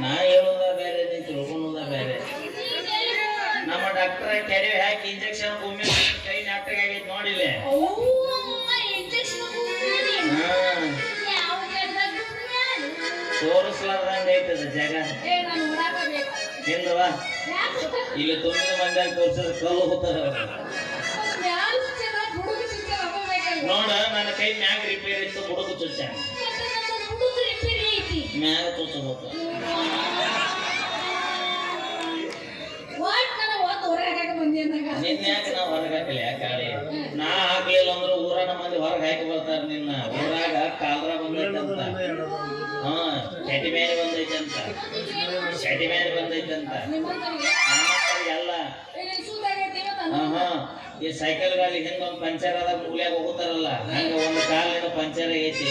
ನಾ ಹೇಳೋದ ಬೇರೆ ನೀ ತಿಳ್ಕೊಳೋದ ಬೇರೆ. ನಮ್ಮ ಡಾಕ್ಟರ್ ಕೆರೆ ಹಾಕಿ ಇಂಜೆಕ್ಷನ್ ಭೂಮಿ ಕೈ ನಾಟಕ ಆಗೈತೆ ನೋಡಿಲ್ಲ ತೋರಿಸ್ಲಾರ್ದಂಗ ಐತದ ಜಾಗ. ಇಲ್ಲವಾ ಇಲ್ಲಿ ತೊಮ್ಮಿದ ಮಂದಿ ತೋರ್ಸಿದ್ರೆ ಕಲ್ಲು ಹೋಗ್ತಾರ ನೋಡ ನನ್ನ ಕೈ ಮ್ಯಾಗ ರಿಪೇರ್ ಇತ್ತು ಹುಡುಗ ಚುಚ್ಚ. ಮ್ಯಾಗ ಚುಚ್ಚಬೇಕು ನಿನ್ನ ಯಾಕೆ ನಾ ಹೊರಗೆ ಹಾಕಲಿ ಯಾಕೆ ನಾ ಹಾಕ್ಲಿಲ್ಲ ಅಂದ್ರೆ ಊರಾಗ ಮಂದಿ ಹೊರಗೆ ಹಾಕಿ ಬರ್ತಾರ ನಿನ್ನ. ಊರಾಗ ಕಾಲ್ರ ಬಂದೈತಂತ. ಹಾ ಚಟಿ ಮೇಲೆ ಬಂದೈತಂತ. ಅಂತ ಚಟಿ ಮೇಲೆ ಬಂದೈತಂತ ಅಂತ ಎಲ್ಲ ಹಾ ಈ ಸೈಕಲ್ ಗಾಲಿ ಹಿಂದೊಂದು ಪಂಚರ್ ಆದಾಗ ಮೂಲ್ಯಾಗ ಹೋಗ್ತಾರಲ್ಲ. ಹಂಗ ಒಂದು ಕಾಲಿನ ಪಂಚರ್ ಐತಿ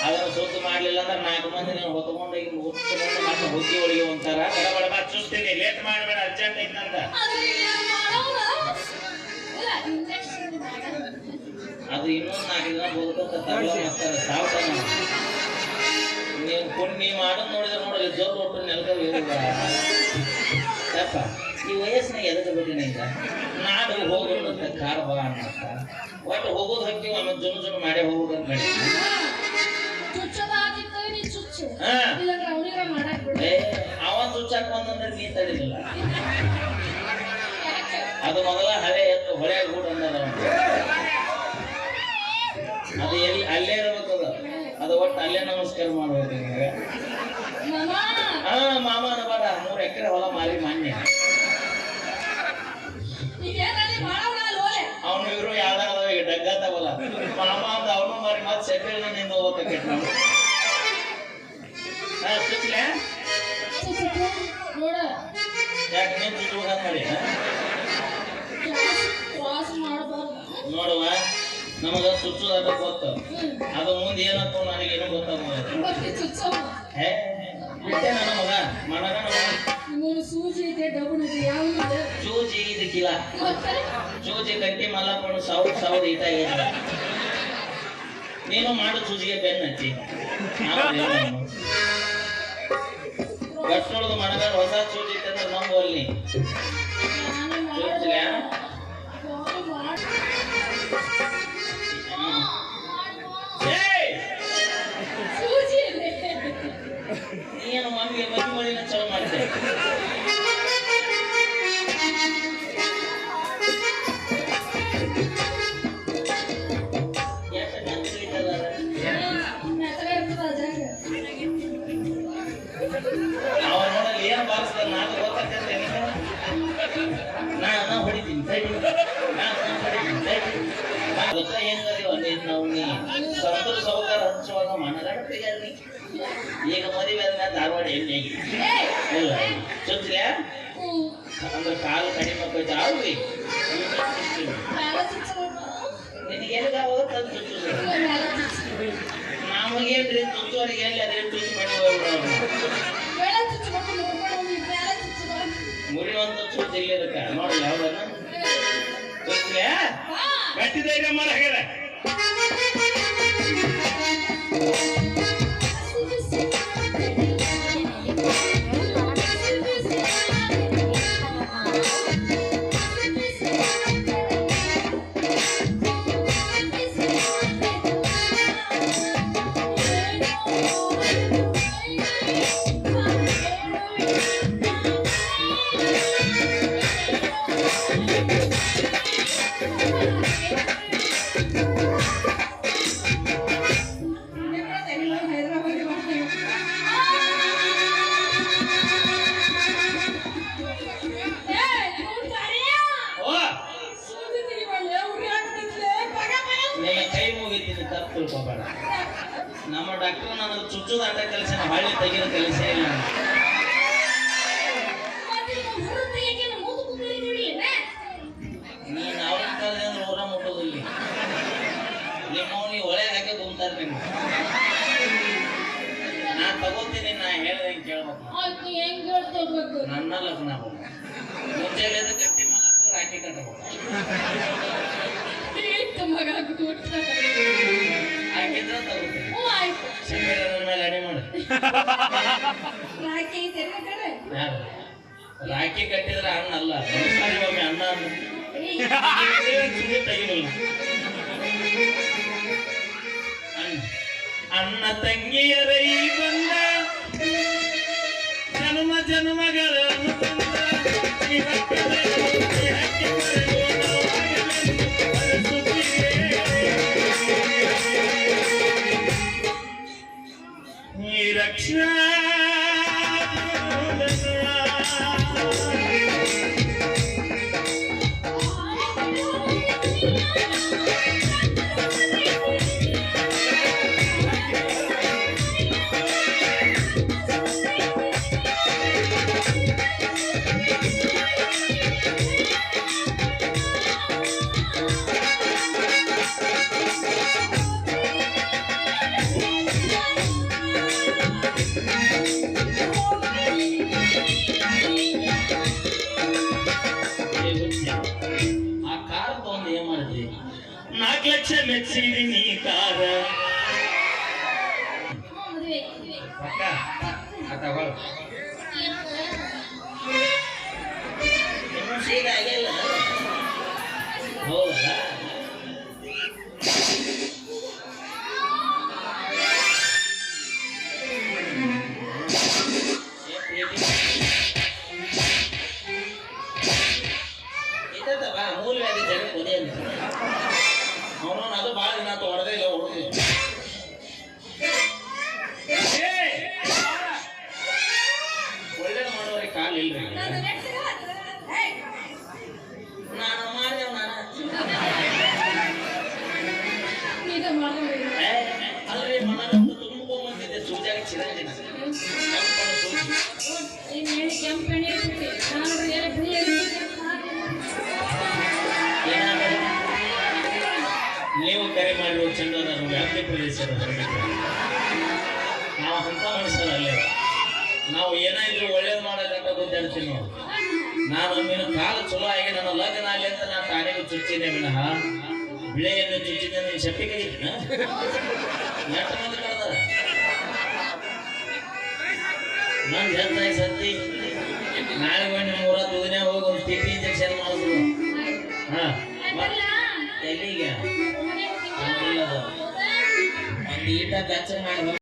ಅದನ್ನ ಸುತ್ತ ಮಾಡ್ಲಿಲ್ಲ ಅಂದ್ರೆ ನಾಲ್ಕು ಮಂದಿ ನೀವು ಹೊತ್ಕೊಂಡು ಈಗ ಹುಚ್ಚಿಕೊಂಡು ಮತ್ತೆ ಹುಗ್ಗಿ ಒಳಗೆ ಒಂಥರ. ಬಡ ಬಡ ಚುಸ್ತೀನಿ ಲೇಟ್ ಮಾಡಬೇಡ ಅರ್ಜೆಂಟ್ ಐತಂತ ಅದು ಇನ್ನೊಂದು ನಾಲ್ಕು ದಿನ ಬದುಕೋತ ಸಾವಿರ ಸಾವ್ತಾನ ನೀವು ಕೊಂಡು ನೀವು ಮಾಡೋದು ನೋಡಿದ್ರೆ ನೋಡಲಿ ಜೋರ್ ಒಟ್ಟು ನೆಲಕ ಯಪ್ಪ ಈ ವಯಸ್ಸಿನಾಗ ಎದಕ್ಕೆ ಬಿಟ್ಟಿನ ಈಗ? ನಾಡು ಹೋಗೋದಂತ ಕಾರ್ ಬಾ ಅನ್ನತ್ತ ಒಟ್ಟು ಹೋಗೋದು ಹಾಕಿ ಆಮೇಲೆ ಜುಮ್ ಜುಮ್ ಮಾಡೇ ಹೋಗೋದು ಅಂತ ಮಾಡಿ ಹಾ ಏ ಅವನ್ ಚುಚ್ಚಾಕ್ ಬಂದಂದ್ರೆ ನೀ ತಡಿಲಿಲ್ಲ. ಅದು ಮೊದಲ ಹಳೆ ಎತ್ತು ಹೊಳೆ ಗೂಡು ಅಂದದ ಅದು ಎಲ್ಲಿ ಅಲ್ಲೇ ಇರ್ಬೇಕದ ಅದು. ಒಟ್ಟು ಅಲ್ಲೇ ನಮಸ್ಕಾರ ಮಾಡ್ಬೇಕು ನಿಮಗೆ ಹಾ ಮಾಮ ಬಾರ ಮೂರು ಎಕರೆ ಹೊಲ ಮಾರಿ ಮಾನ್ಯ. ಅವನು ಇವರು ಯಾವ್ದಾರ ಡಗ್ಗ ತಗೋಲ್ಲ. ಮಾಮ ಅಂತ ಅವನು ಮಾರಿ ಮತ್ತೆ ಸೆಕೆಂಡ್ನಿಂದ ಹೋಗ್ತಕ್ಕೆ ಯಾಕೆ? ಕ್ರಾಸ್ ಮಾಡಬಾರ್ದು. ನೋಡುವ ನಮಗ ಚುಚ್ಚುದಾಟ ಗೊತ್ತ. ಅದು ಮುಂದೆ ಏನಪ್ಪ ನನಗೇನು ಮತ್ತೆ ಚುಚ್ಚವ. ಹೇ ಬಿಟ್ಟೆ ನನ್ನ ಮಗ. ನಿಮ್ಮನ್ನು ಸೂಜಿ ಡಬ್ಬು ಇದಕ್ಕಿಲ್ಲ ಸೂಜಿ ಕಟ್ಟಿ ಮಲ್ಲಪ್ಪನು ಸಾವಿರ ಸಾವಿರ ಈಟ ನೀನು ಮಾಡು ಸೂಜಿಗೆ ಬೆನ್ನ ಹಚ್ಚಿ. ಗಟ್ಟೊಳದು ಹೊಸ ಚೂಜಿ ಇತ್ತು ಅಂದ್ರೆ ನಂಬಲ್ಲಿ ನಾ ಗೊತ್ತ ಏನ್ ಕರೀವ ನೀನ್ ನಾವು ನೀ ಸಂತೂರ್ ಸೌಕರ್ ಹಂಚುವಾಗ ಮನಗಂಡ ತೆಗ್ಯಾರಿ. ಈಗ ಮದುವೆ ಆದ್ಮೇಲೆ ಧಾರವಾಡ ಎಣ್ಣೆ ಏಯ್ ಇಲ್ಲ ಚುಚ್ಚಿಲ್ಲ ಹ್ಮ್ ಅಂದ್ರೆ ಕಾಲು ಕಡಿಮೆ ಆಕೈತೆ ಆಗ್ರಿ ಮ್ಯಾಲ ಚುಚ್ಚಬೇಕು ನಿನಗೆ ಉಜ್ಜುದಾಟ ಕೆಲಸ ಹಳ್ಳಿ ತೆಗಿದ ಕೆಲಸ ಇಲ್ಲ. ನೀನು ಅವ್ರಿನ ಕಾಲದಿಂದ ನೂರ ಮುಟ್ಟೋದಿಲ್ಲ. ನಿಮ್ಮ ನೀವು ಒಳೆ ಹಾಕಿ ತುಂಬ್ತಾರೆ ನಾ ತಗೋತೀನಿ ನಾ ಹೇಳ್ದೆ ಕೇಳ್ಬೇಕು. ನನ್ನ ಲಗ್ನ ಮುಂಚೆಲ್ಲ ಗಟ್ಟಿ ಮಲಕ್ಕ ರಾಖಿ ಕಟ್ಟಬೇಕು ಹಾಕಿದ್ರೆ ತಗೋತೀನಿ. ಆಯ್ತು. ರಾಕಿ ರಾಖಿ ಕಟ್ಟಿದ್ರೆ ಅಣ್ಣ ಅಲ್ಲ ನಮಸ್ಕಾರ ಒಮ್ಮೆ ಅಣ್ಣ. ಅಣ್ಣ ತಂಗಿಯರ, ಈ ಬಂದ ಜನ್ಮ ಜನ್ಮಗಳ ಅನುಬಂಧ. Yeah. ಇದ್ದದ ಬಾ, ಮೂಲ ವ್ಯಾಧಿ ಜಗಕ್ಕೆ ಒದೆ ಅಂತ ಅದು ಭಾಳ ದಿನ ಹೊಡೆದೇ ಇಲ್ಲ ಹುಡುಗ. ಒಳ್ಳೇದು ಮಾಡೋರಿಗೆ ಕಾಲು ಇಲ್ರಿ. ನಾನು ಮಾಡಿದೆ ಅಲ್ರಿ ಮನಗಂತೂ ತುಂಬ್ಕೊಂಬಂದಿದ್ದೆ ಸೂಜಾಗ ಚಿರಂಜಿನ. ಕೆಂಪನ ಸೂಜಿ. ನೀವು ಕರೆ ಮಾಡಿರುವ ಚಂದ್ರ ವ್ಯಾಪ್ತಿ ಪ್ರದೇಶದ. ನಾವು ಅಂತ ಅಲ್ಲೇ. ನಾವು ಏನಾದ್ರು ಒಳ್ಳೇದು ಮಾಡೋದಂತ ಗೊತ್ತಾಡ್ತೀವಿ ನೋಡಿ ನಾನು ನಿನ್ನ ಕಾಲ ಚಲೋ ಆಗಿ ನನ್ನ ಲಗ್ನ ಆಗಲಿ ಅಂತ ನಾನು ತಾನಿಗೆ ಚುಚ್ಚಿದ್ದೆ ವಿನಃ. ಬಿಳೆಯನ್ನು ಚುಚ್ಚಿದ್ದೆ ನೀನು ಶೆಪ್ಪಿಗೆ ಎಷ್ಟು ಮಂದಿ ಸತ್ತಿ ನಾಳೆ ಬಂದು ಮೂರ ದಿನ ಹೋಗಿ ಒಂದು ಟಿ ಟಿ ಇಂಜೆಕ್ಷನ್ ಮಾಡಿದ್ರು. ಹಾ? ಎಲ್ಲಿಗೆ? ಮನೆ ಹೋಗಿ ಹಂಗಿಲ್ಲ